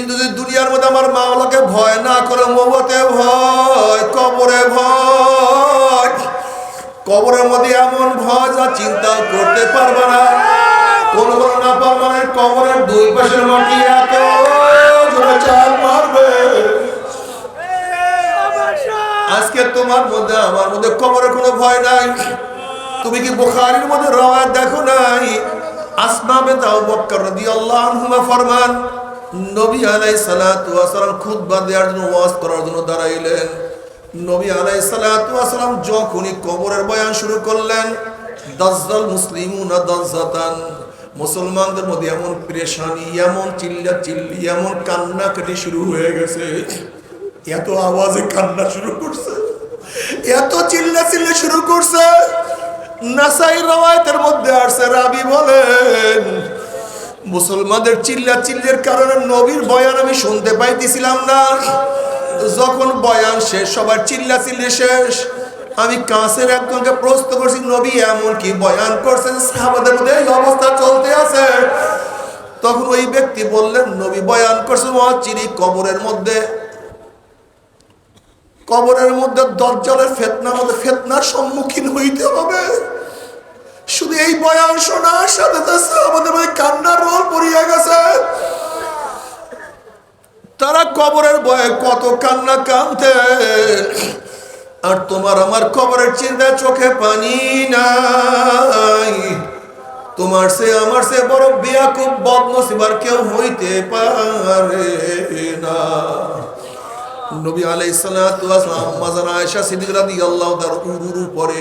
কিন্তু যদি দুনিয়ার মধ্যে আমার মা মাওলাকে ভয় না করে মৌতে ভয়, কবরে ভয়। কবরের মধ্যে এমন ভয় যা চিন্তা করতে পারবে না। কোন কোন না পারবে না কবরের দুই পাশের মাটি এত চাল মারবে। আজকে তোমার মধ্যে, আমার মধ্যে কবরের কোনো ভয় নাই। তুমি কি বুখারীর মধ্যে রওয়ায়াত দেখো নাই? আসমা বিনত আবু বকর আনহুমা ফরমান। নবী আলাই সালাতু ওয়াসালাম খুতবা দেওয়ার জন্য ওয়াজ করার জন্য দাঁড়াইলেন। নবী আলাইহিস সালাতু ওয়াসালাম যখনই কবরের বয়ান শুরু করলেন, দাজ্জাল মুসলিমুনা দাজ্জাতান, মুসলমানদের মধ্যে এমন পেরেশানি, এমন চিল্লা চিল্লি এমন কান্নাকাটি শুরু হয়ে গেছে। এত আওয়াজে কান্না শুরু করছে, এত চিল্লা চিল্লা শুরু করছে। নাসাই রওয়ায়তের মধ্যে আসছে, রাবি বলেন মুসলমানদের চিল্লা চিল্লের কারণে নবীর বয়ান আমি শুনতে পাইতেছিলাম না। যখন বয়ান শেষ, সবার চিল্লা চিল্লি শেষ। আমি কাছের একজনকে প্রশ্ন করছি, নবী, এমন কি বয়ান করছেন? সাহাবাদের মধ্যে এই অবস্থা চলতে আছে? তখন ওই ব্যক্তি বললেন, নবী বয়ান করছেন চিনি কবরের মধ্যে। কবরের মধ্যে দজ্জালের ফেতনার মধ্যে ফেতনার সম্মুখীন হইতে হবে। শুধু এই বয়ান শোনার সাথে সাথে আমাদের মধ্যে কান্নার রোল পড়িয়া গেছে। তারা কবরের বয়ে কত কান্না কানতেন আর তোমার আমার কবরের চিন্তা চোখে পানি নাই। তোমার সে, আমার সে বড় বিয়া খুব বদনসিবার কেউ হইতে পারে না। নবী আলাই সালাম, মাজার আয়েশা সিদ্দিক রাদিয়াল্লাহু তার উরুর উপরে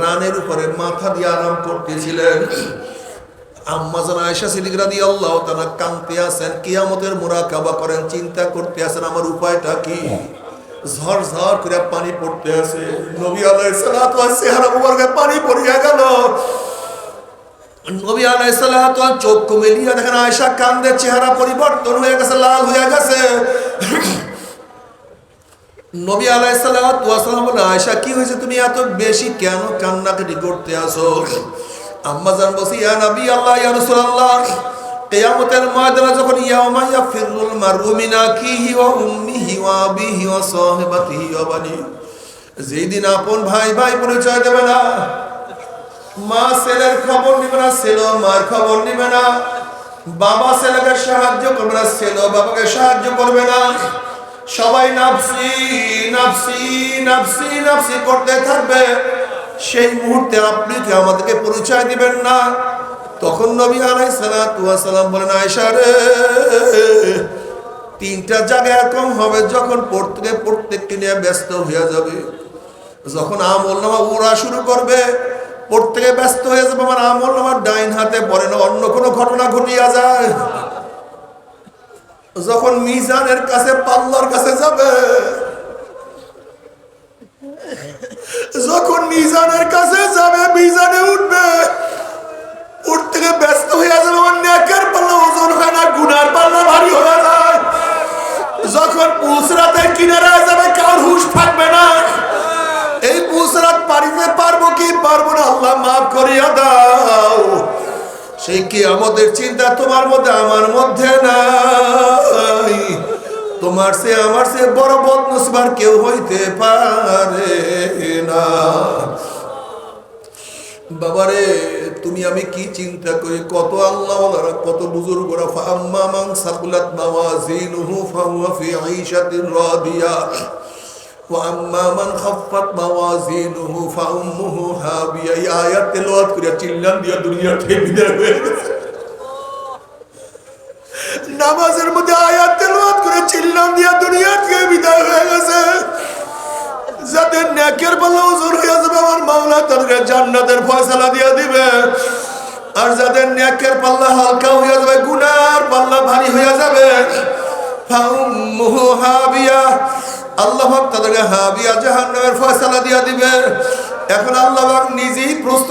রানের উপরে মাথা দিয়ে আরাম করতেছিলেন। আছেন কিয়ামতের করেন, চিন্তা করতে আছেন আমার উপায়টা কি? ঝড় ঝড় করে পানি পড়তে আছে। নবী চেহারা পানি নবী চোখ মেলিয়া দেখেন আয়েশা কান্দের চেহারা পরিবর্তন হয়ে গেছে, লাল হয়ে গেছে। নবী আলাইসাল্লাম বলে আয়সা কি হয়েছে? তুমি এত বেশি কেন কান্নাকাটি করতে আসো? আম্মা জান বলছি, ইয়া নবী আল্লাহ, ইয়া রাসূলুল্লাহ, কিয়ামতের ময়দানে যখন ইয়াউমা ইয়াফিরুল মারউ মিন আখিহি ওয়া উম্মিহি ওয়া আবিহি ওয়া সাহিবাতিহি ওয়া বানি যেই দিন আপন ভাই ভাই পরিচয় দেবে না, মা ছেলের খবর নিবে না, ছেলে মার খবর নিবে না, বাবা ছেলেকে সাহায্য করবে না, ছেলে বাবাকে সাহায্য করবে না। সবাই নাফসি নাফসি নাফসি নাফসি করতে থাকবে। সেই মুহূর্তে আপনি কি আমাদেরকে পরিচয় দিবেন না? তখন নবী আলাইহিস সালাতু ওয়াস সালাম বলেন, আয়েশা রে, তিনটা জায়গা এরকম হবে যখন প্রত্যেকে প্রত্যেককে নিয়ে ব্যস্ত হয়ে যাবে। যখন আমল নামা উড়া শুরু করবে, প্রত্যেকে ব্যস্ত হয়ে যাবে আমার আমল নামার ডাইন হাতে পড়ে না, অন্য কোনো ঘটনা ঘটিয়া যায়। যখন মিজানের কাছে পাল্লার কাছে যাবে, যখন মিজানের কাছে যাবে, মিজানে উঠবে, উঠ থেকে ব্যস্ত হয়ে যাবে নেকের পাল্লা ওজন হয় না, গুনার পাল্লা ভারী হয়ে যায়। যখন পুসরাতের যাবে, কার হুশ থাকবে না? এই পুসরাত পারিতে পারব কি? পারব না, আল্লাহ মাফ করিয়া দাও। সেই কি আমাদের চিন্তা তোমার মধ্যে? আমার মধ্যে নাই। তোমার সে আমার সে বড় বদনসিবার কেউ হইতে পারে না। বাবারে, তুমি আমি কি চিন্তা করি? কত আল্লাহ কত সাকুলাত وأما من خفت موازينه فأمه هاوية এই আয়াত তেলাওয়াত করে চিল্লান দিয়া দুনিয়া থেকে বিদায় হয়ে গেছে নামাজের মধ্যে আয়াত তেলাওয়াত করে চিল্লান দিয়া দুনিয়া থেকে বিদায় হয়ে গেছে যাদের নেকের পাল্লা ওজন হয়ে যাবে আমার মাওলা তাদেরকে জান্নাতের ফয়সালা দিয়া দিবে আর যাদের নেকের পাল্লা হালকা হয়ে যাবে গুনার পাল্লা ভারী হয়ে যাবে ফাউম্মুহু হাবিয়া আল্লাহ হাবিয়া ফয়সালা এখন নিজেই প্রশ্ন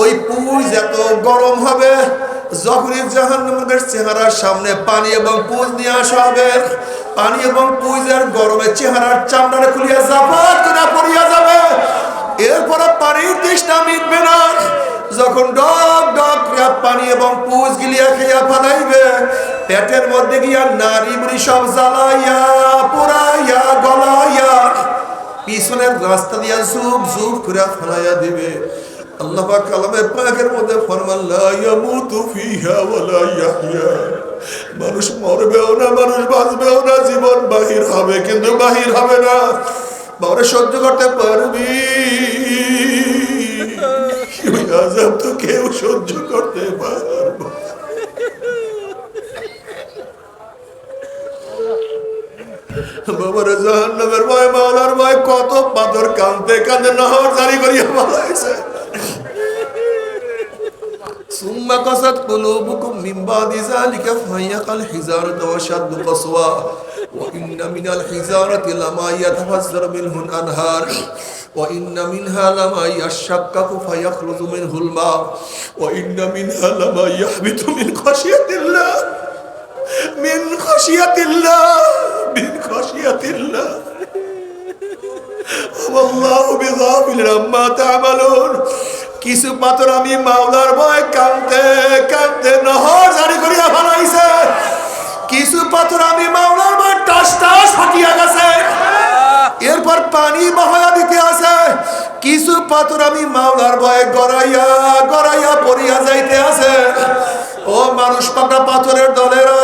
ওই পুষ এত গরম হবে যখনই জাহান্নামের চেহারার সামনে পানি এবং পুষ নিয়ে আসা হবে। পানি এবং পুজের গরমে চেহারার চামড়াটা খুলিয়া জাপাত করে পড়িয়া যাবে। এরপরে পানির তৃষ্ণা মিটবে না। যখন ডক ডক পানি এবং পুজ গিলিয়া খেয়া ফালাইবে, পেটের মধ্যে গিয়া নারী মুড়ি সব জ্বালাইয়া, পোড়াইয়া, গলাইয়া, পিছনের রাস্তা দিয়া জুব জুব করে ফেলাইয়া দিবে। আল্লাহ পাক কালামে পাকের মধ্যে ফরমান, লা ইয়ামুতু ফিহা ওয়ালা ইয়াহইয়া। মানুষ মরবেও না, মানুষ বাঁচবেও না, জীবন বাহির হবে, কিন্তু বাহির হবে না। বাবারে, সহ্য করতে পারবি। আজাব তো কেউ সহ্য করতে পারব বাবারে, জাহান্নামের ভয়, মাওলার ভয়, কত পাথর কান্দতে কান্দে নহর জারি করিয়া বালাইছে ثم قست قلوبكم من بعد ذلك فهي كالحجارة وشد قسوة وإن من الحجارة لما يتفجر منه الأنهار. وإن منها لما يشقق فيخرج منه الماء. وإن منها لما يهبط من خشية الله. من خشية الله. من خشية الله. والله بغافل عما تعملون. কিছু পাথর আমি মাওলার ভয় কান্দতে কান্দতে নহর জারি করিয়া ফেলাইছে। কিছু পাথর আমি মাওলার ভয় টাস টাস ফাটিয়া গেছে। এরপর পানি বহায়া দিতে আছে। কিছু পাথর আমি মাওলার ভয়ে গড়াইয়া গড়াইয়া পড়িয়া যাইতে আছে। ও মানুষ পাকা পাথরের দলেরা,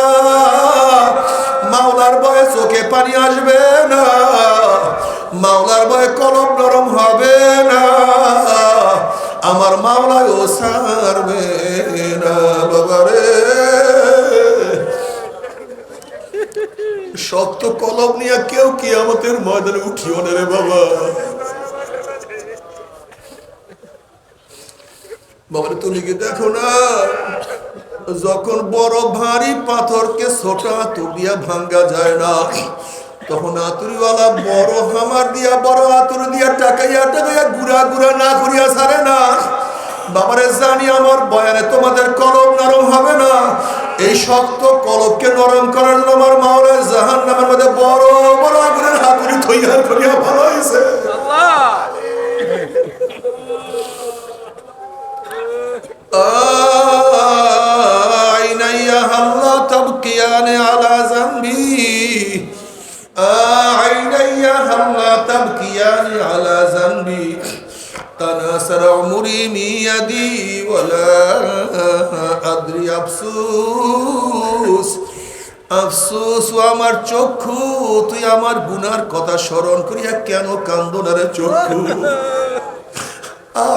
মাওলার ভয়ে চোখে পানি আসবে না। মাওলার ভয়ে কলম আমার মাওলায় ও সারবে না বাবারে। শক্ত কলম নিয়ে কেউ কি আমাদের ময়দানে উঠিও না রে বাবা? বাবার, তুমি কি দেখো না? যখন বড় ভারী পাথরকে ছোট দিয়া ভাঙ্গা যায় না, তখন আতুরিওয়ালা বড় হামার দিয়া, বড় আতুর দিয়া টাকাইয়া টাকাইয়া গুড়া গুড়া না করিয়া ছাড়ে না। বাবারে জানি আমার বয়ানে তোমাদের কলম নরম হবে না এই শক্ত কলবকে নরম করার জন্য আমার মাওলা জাহান নামের মধ্যে বড় বড় আগুনের হাতুড়ি তৈয়ার করিয়া ভালো হয়েছে عيني هل تبكيان على ذنبي عيني هل تبكيان على ذنبي تناثر عمري من يدي ولا أدري أفسوس আফসোস ও আমার চক্ষু তুই আমার গুনার কথা স্মরণ করিয়া কেন কান্দনারে চক্ষু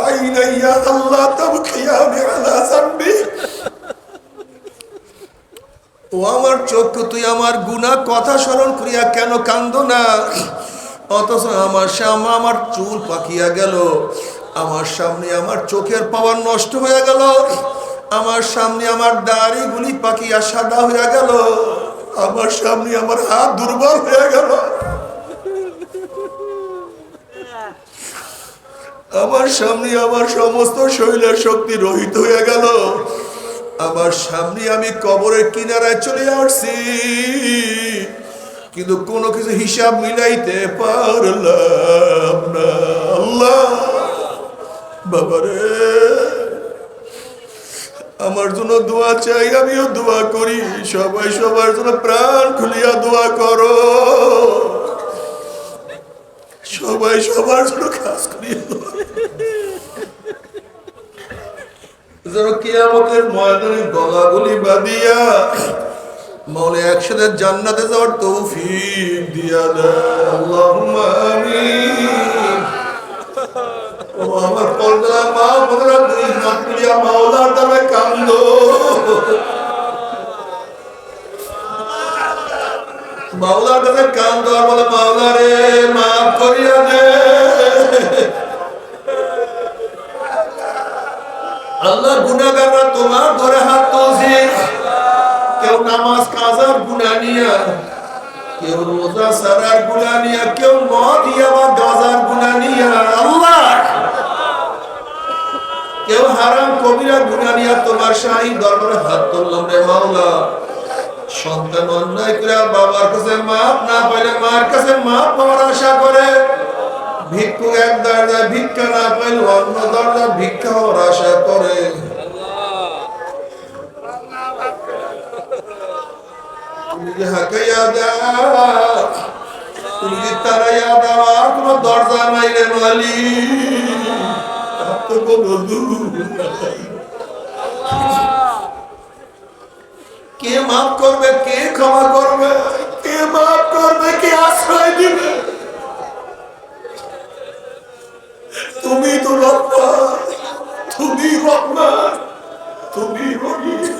عيني الله تبكيان على ذنبي ও আমার চক্ষু তুই আমার গুনাহ কথা স্মরণ করিয়া কেন কান্দ না অথচ আমার সামনে আমার চুল পাকিয়া গেল। আমার সামনে আমার চোখের পাওয়ার নষ্ট হয়ে গেল। আমার সামনে আমার দাড়িগুলি পাকিয়া সাদা হয়ে গেল। আমার সামনে আমার হাত দুর্বল হয়ে গেল। আমার সামনে আমার সমস্ত শরীরের শক্তি রহিত হয়ে গেল। আমার সামনে আমি কবরের কিনারায় চলে আসছি। কিন্তু কোনো কিছু হিসাব মিলাইতে পারলাম না। আল্লাহ, বাবারে, আমার জন্য দোয়া চাই, আমিও দোয়া করি। সবাই সবার জন্য প্রাণ খুলিয়া দোয়া করো। সবাই সবার জন্য কাজ দোয়া যেন কিয়ামতের ময়দানে গলাগুলি বাঁধিয়া মনে একসাথে জান্নাতে যাওয়ার তৌফিক দিয়া দেয়। মাওলার বলে মাওলা রে দে। আল্লাহ গুনাহগাররা তোমার ঘরে হাত তুলছে। কেউ নামাজ, কাজার গুনাহ নিয়া, কেউ রোজা, সারার গুনাহ নিয়া, কেউ মদ ইয়া বা গাজার গুনাহ নিয়া, আল্লাহ! কেউ হারাম, কবিরা গুনাহ নিয়া তোমার শাহী দরবারে হাত তুললাম রে মাওলা। সন্তান অন্যায় করে বাবার কাছে মাপ না পাইলে মার কাছে মাপ পাওয়ার আশা করে। ভিক্ষু এক দরজা ভিক্ষা না পাইলে অন্য দরজা ভিক্ষা হওয়ার আশা করে। তুমি কে মাফ করবে, কে ক্ষমা করবে? কে মাফ করবে, কে আশ্রয় দিবে? তুমি তো রহমান তুমি রহমান তুমি রহিম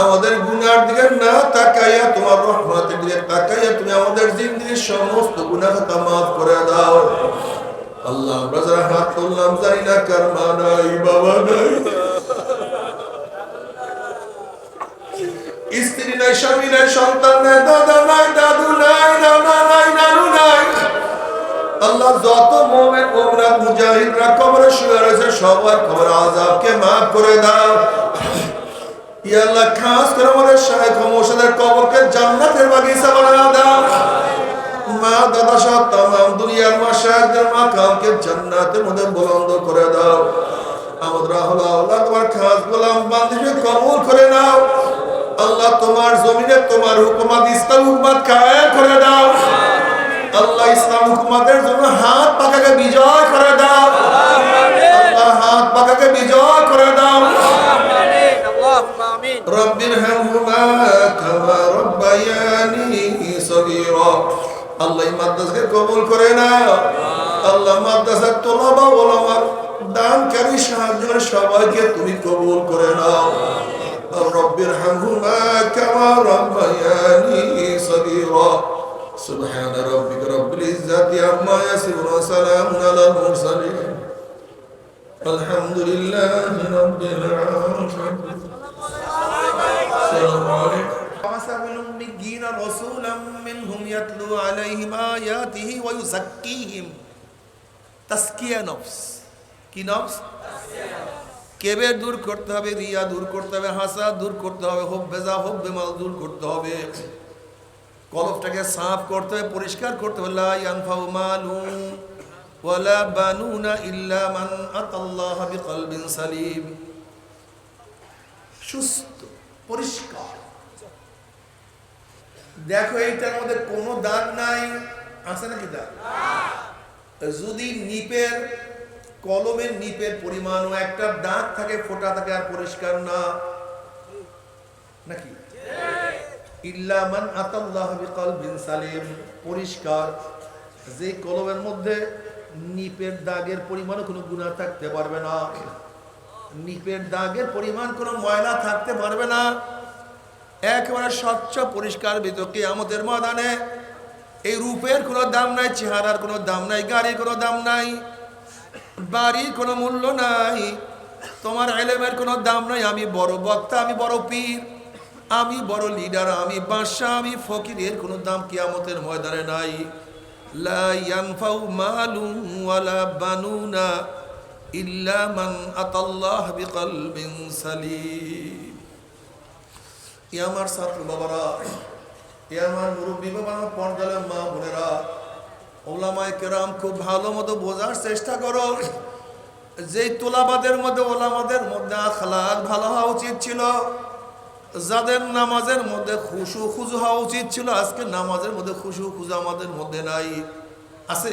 আমাদের গুনার দিকে না তাকাইয়া তোমার রহমতের দিকে তাকাইয়া তুমি আমাদের জিন্দিগির সমস্ত গুনাহ মাফ করে দাও। আল্লাহ, আমরা হাত তুললাম জানি না কার মা নাই, বাবা নাই। স্ত্রী নাই, স্বামী নাই, সন্তান নাই, দাদা নাই, দাদু নাই, নানা নাই, নানু নাই। আল্লাহ, যত মোমেন মোমনা মুজাহিদরা কবরে শুয়ে রয়েছে, সবার কবর আজাবকে মাফ করে দাও। ইয়াল্লাহ খাস করে আমাদের কবরকে জান্নাতের বাগিচা বানা দাও। মা, দাদা দুনিয়ার মা মা, কামকে জান্নাতের মধ্যে বুলন্দ করে দাও। আমাদের আল্লাহ আল্লাহ, তোমার খাস গোলাম করে নাও। আল্লাহ, তোমার জমিনে তোমার হুকুমাত ইসলাম হুকুমাত করে দাও। আল্লাহ, ইসলাম হুকুমাতের জন্য হাত পাকাকে বিজয় করে দাও। আল্লাহ, হাত পাকাকে বিজয় করে দাও। رب ارحمهما كما ربياني صغيرا আল্লাহ এই মাদ্রাসাকে কবুল করে নাও আল্লাহ মাদ্রাসার তোলাবা ওলামার দানকারী সাহায্য সবাইকে তুমি কবুল করে নাও رب ارحمهما كما ربياني صغيرا سبحان ربك رب العزة عما يصفون وسلام على المرسلين الحمد لله رب العالمين কি নফস কেবে দূর করতে হবে রিয়া দূর করতে হবে হাসা দূর করতে হবে হোক বেজা হোক বেমাল দূর করতে হবে কলবটাকে সাফ করতে হবে পরিষ্কার করতে হবে মান সুস্থ, পরিষ্কার। দেখো, এইটার মধ্যে কোনো দাগ নাই। আছে নাকি দাগ? যদি নিপের, কলমের নিপের পরিমাণও একটা দাগ থাকে, ফোটা থাকে আর পরিষ্কার না, নাকি? সালিম। পরিষ্কার। যে কলমের মধ্যে নিপের দাগের পরিমাণও কোনো গুণা থাকতে পারবে না। নিপের দাগের পরিমাণ কোনো ময়লা থাকতে পারবে না। একেবারে স্বচ্ছ, পরিষ্কার বিতকে আমাদের ময়দানে। এই রূপের কোনো দাম নাই, চেহারার কোনো দাম নাই, গাড়ির কোনো দাম নাই, বাড়ির কোনো মূল্য নাই। তোমার এলেমের কোনো দাম নাই, আমি বড় বক্তা, আমি বড় পীর, আমি বড় লিডার, আমি বাদশাহ, আমি ফকির এর কোনো দাম কিয়ামতের ময়দানে নাই। লা ইয়ানফাউ মালুন ওয়ালা বানুনা। ইল্লা মান আতাল্লাহ বিকলবিন সালিম। এ আমার ছাত্র বাবারা এ আমার মুরব্বী বাবা পর্দালের মা বোনেরা ওলামায় কেরাম খুব ভালো মতো বোঝার চেষ্টা করো। যেই তোলাবাদের মধ্যে ওলামাদের মধ্যে আখলাক ভালো হওয়া উচিত ছিল যাদের নামাজের মধ্যে খুশু খুজু হওয়া উচিত ছিল আজকে নামাজের মধ্যে খুশু খুজু আমাদের মধ্যে নাই। আছে?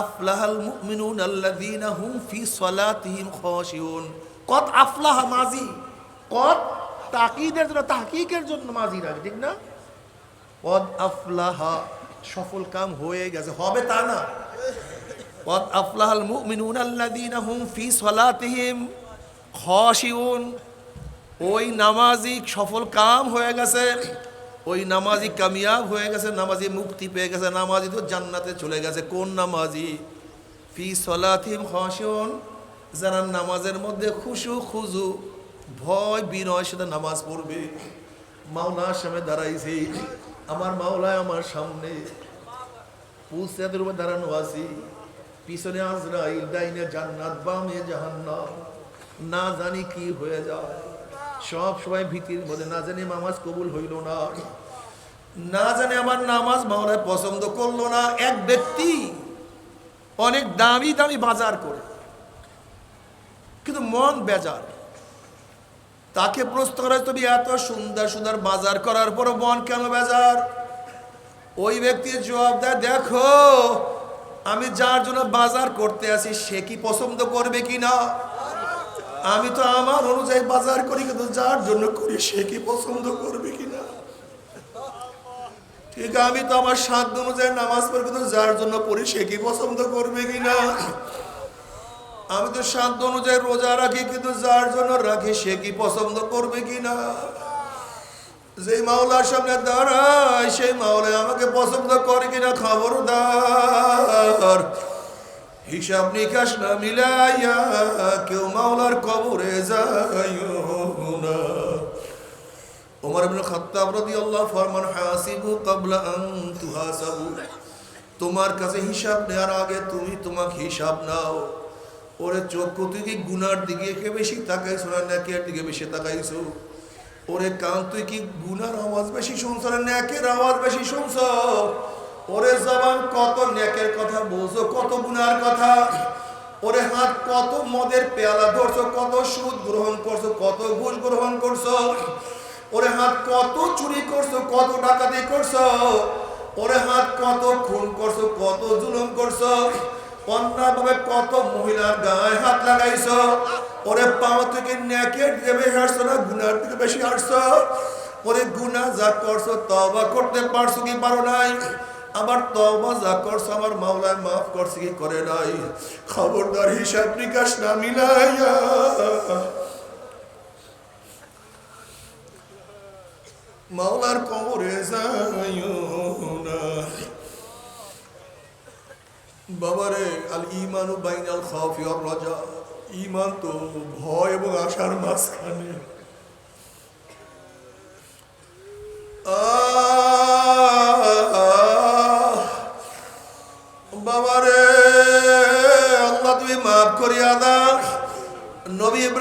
আফলাহাল মুমিনুন আল্লাযীনা হুম ফি সালাতিহিম খাশিউন। কদ আফলাহা মাজি কদ তাকিদের জন্য, তাহকিকের জন্য মাজি রাখে, ঠিক না? কদ আফলাহা, সফল কাম হয়ে গেছে, হবে তা না। কদ আফলাহাল মুমিনুন আল্লাযীনা হুম ফি সালাতিহিম খাশিউন। ওই নামাজি সফল কাম হয়ে গেছে। ওই নামাজি কামিয়াব হয়ে গেছে, নামাজি মুক্তি পেয়ে গেছে, নামাজি তো জান্নাতে চলে গেছে। কোন নামাজি? ফি সলাথিম হসন যারা নামাজের মধ্যে খুশু খুজু, ভয় বিনয় সাথে নামাজ পড়বে। মাওলার সামনে দাঁড়াইছি, আমার মাওলায় আমার সামনে। পুলসেদের উপর দাঁড়ানো আছি, পিছনে আজরাইল, ডাইনে জান্নাত, বামে জাহান্নাম। না জানি কি হয়ে যায়। সব সময় ভীতির মধ্যে, না জানি নামাজ কবুল হইল না। না জানি আমার নামাজ মাওলায় পছন্দ করল না। এক ব্যক্তি অনেক দামি দামি বাজার করে। কিন্তু মন বেজার। তাকে প্রশ্ন করা তুমি এত সুন্দর সুন্দর বাজার করার পর মন কেন বেজার? ওই ব্যক্তির জবাব দেয়, দেখো, আমি যার জন্য বাজার করতে আসি, সে কি পছন্দ করবে কি না আমি তো আমার অনুযায়ী বাজার করি, কিন্তু যার জন্য করি সে কি পছন্দ করবে কি না ঠিক, আমি তো আমার সাধ্য অনুযায়ী নামাজ পড়ি, কিন্তু যার জন্য পড়ি সে কি পছন্দ করবে কি না আমি তো সাধ্য অনুযায়ী রোজা রাখি, কিন্তু যার জন্য রাখি সে কি পছন্দ করবে কি না যে মাওলার সামনে দাঁড়ায়, সেই মাওলায় আমাকে পছন্দ করে কিনা, খবরদার। হিসাব নিকাশ না মিলাইয়া কেউ মাওলার কবরে যায় না। ওমর ইবনে খাত্তাব রাদিয়াল্লাহু ফরমান হাসিবু ক্বাবলা আন তুহাসাবু। তোমার কাছে হিসাব নেওয়ার আগে তুমি তোমাকে হিসাব নাও। ওরে চক্ষু তুই কি গুনার দিকে কে বেশি তাকাইছো না নাকের দিকে বেশি তাকাইছো? ওরে কান তুই কি গুনার আওয়াজ বেশি শুনছ না ন্যাকের আওয়াজ বেশি শুনছ? ওরে জবান কত ন্যাকের কথা বলছো কত গুনার কথা। ওরে হাত কত মদের পেয়ালা ধরছো, কত সুদ গ্রহণ করছ, কত ঘুষ গ্রহণ করছ। ওরে হাত কত চুরি করছ, কত ডাকাতি করছ। ওরে হাত কত খুন করছ, কত জুলুম করছ। অন্যভাবে কত মহিলার গায়ে হাত লাগাইছো। ওরে পাও থেকে ন্যাকের দিকে বেশি হাসছো না, গুনার দিকে বেশি হাসছো ওরে গুনা যা করছ তবা করতে পারছ কি পারো নাই? আবার তবা যা করছ, আমার মাওলায় মাফ করছে, কি করে নাই? খবরদার হিসাব নিকাশ না মিলাইয়া। মাওলার কবরে যাইও বাবারে, আল ইমানু বাইনাল খাউফি আর রাজা। ইমান তো ভয় এবং আশার মাঝখানে।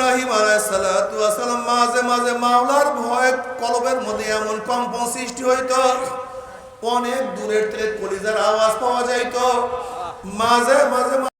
ইব্রাহিম আলাইসালাম মাঝে মাঝে মাওলার ভয় কলবের মধ্যে এমন কম্পন সৃষ্টি হইত, অনেক দূরের থেকে কলিজার আওয়াজ পাওয়া যাইত। মাঝে মাঝে